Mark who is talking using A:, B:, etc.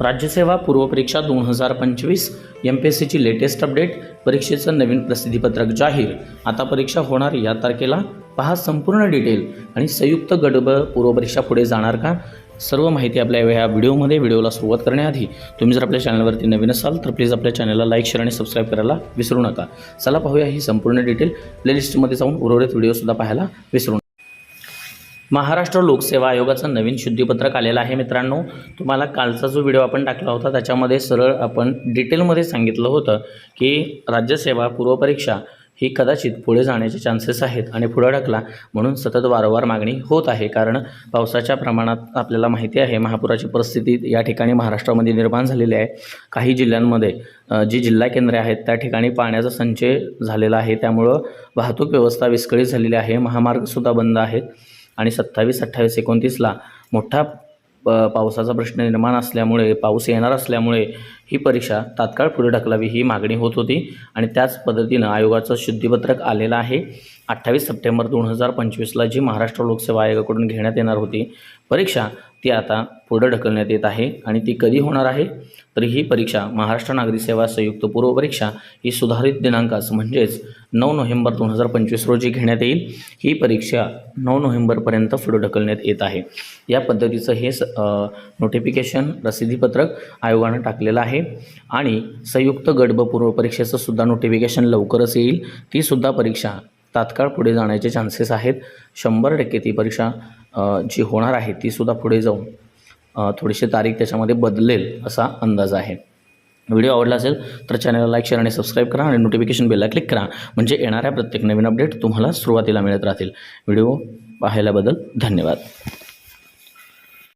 A: राज्यसेवा पूर्वपरीक्षा दोन हजार पंचवीस एम पी एस सीची लेटेस्ट अपडेट परीक्षेचं नवीन प्रसिद्धीपत्रक जाहीर. आता परीक्षा होणार या तारखेला. पहा संपूर्ण डिटेल आणि संयुक्त गडब पूर्वपरीक्षा पुढे जाणार का? सर्व माहिती आपल्या या व्हिडिओमध्ये. व्हिडिओला सुरुवात करण्याआधी तुम्ही जर आपल्या चॅनलवरती नवीन असाल तर प्लीज आपल्या चॅनलला लाईक शेअर आणि सबस्क्राईब करायला विसरू नका. चला पाहूया ही संपूर्ण डिटेल प्लेलिस्टमध्ये जाऊन उर्वरित व्हिडिओसुद्धा पाहायला विसरू महाराष्ट्र लोकसेवा आयोगाचं नवीन शुद्धीपत्रक आलेलं आहे मित्रांनो. तुम्हाला कालचा जो व्हिडिओ आपण टाकला होता त्याच्यामध्ये सरळ आपण डिटेलमध्ये सांगितलं होतं की राज्यसेवा पूर्वपरीक्षा ही कदाचित पुढे जाण्याचे चान्सेस आहेत आणि पुढे ढकला म्हणून सतत वारंवार मागणी होत आहे. कारण पावसाच्या प्रमाणात आपल्याला माहिती आहे महापुराची परिस्थिती या ठिकाणी महाराष्ट्रामध्ये निर्माण झालेली आहे. काही जिल्ह्यांमध्ये जी जिल्हा केंद्रे आहेत त्या ठिकाणी पाण्याचा संचय झालेला आहे. त्यामुळं वाहतूक व्यवस्था विस्कळीत झालेली आहे. महामार्गसुद्धा बंद आहेत. आणि सत्तावीस अठ्ठावीस एकोणतीसला मोठा प पावसाचा प्रश्न निर्माण असल्यामुळे पाऊस येणार असल्यामुळे ही परीक्षा तात्काळ पुढे ढकलावी ही मागणी होत होती आणि त्याच पद्धतीनं आयोगाचं शुद्धीपत्रक आलेलं आहे. अठ्ठावीस सप्टेंबर दोन हजार पंचवीसला जी महाराष्ट्र लोकसेवा आयोगाकडून घेण्यात येणार होती परीक्षा ती आता पुढं ढकलण्यात येत आहे आणि ती कधी होणार आहे? तर ही परीक्षा महाराष्ट्र नागरी सेवा संयुक्त पूर्व परीक्षा ही सुधारित दिनांकास म्हणजेच नऊ नोव्हेंबर दोन हजार पंचवीस रोजी घेण्यात येईल. ही परीक्षा नऊ नोव्हेंबरपर्यंत पुढे ढकलण्यात येत आहे. या पद्धतीचं हे स- नोटिफिकेशन प्रसिद्धीपत्रक आयोगानं टाकलेलं आहे. आणि संयुक्त गडब पूर्व परीक्षेचं सुद्धा नोटिफिकेशन लवकरच येईल. तीसुद्धा परीक्षा तात्काळ पुढे जाण्याचे चान्सेस आहेत. शंभर टक्के ती परीक्षा जी होणार आहे तीसुद्धा पुढे जाऊन थोडीशी तारीख त्याच्यामध्ये बदलेल असा अंदाज आहे. व्हिडिओ आवडला असेल तर चॅनलला लाईक शेअर आणि सबस्क्राईब करा आणि नोटिफिकेशन बेलला क्लिक करा. म्हणजे येणाऱ्या प्रत्येक नवीन अपडेट तुम्हाला सुरुवातीला मिळत राहतील. व्हिडिओ पाहायल्याबद्दल धन्यवाद.